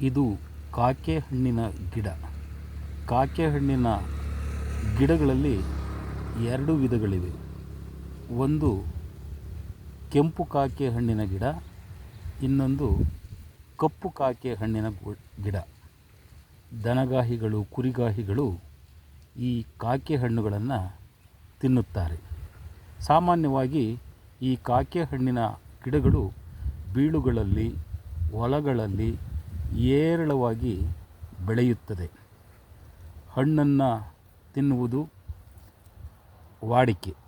ಇದು ಕಾಕೆ ಹಣ್ಣಿನ ಗಿಡ. ಕಾಕೆ ಹಣ್ಣಿನ ಗಿಡಗಳಲ್ಲಿ ಎರಡು ವಿಧಗಳಿವೆ. ಒಂದು ಕೆಂಪು ಕಾಕೆ ಹಣ್ಣಿನ ಗಿಡ, ಇನ್ನೊಂದು ಕಪ್ಪು ಕಾಕೆ ಹಣ್ಣಿನ ಗಿಡ. ದನಗಾಹಿಗಳು, ಕುರಿಗಾಹಿಗಳು ಈ ಕಾಕೆ ಹಣ್ಣುಗಳನ್ನು ತಿನ್ನುತ್ತಾರೆ. ಸಾಮಾನ್ಯವಾಗಿ ಈ ಕಾಕೆ ಹಣ್ಣಿನ ಗಿಡಗಳು ಬೀಳುಗಳಲ್ಲಿ ಹೊಲಗಳಲ್ಲಿ ಹೇರಳವಾಗಿ ಬೆಳೆಯುತ್ತದೆ. ಹಣ್ಣನ್ನು ತಿನ್ನುವುದು ವಾಡಿಕೆ.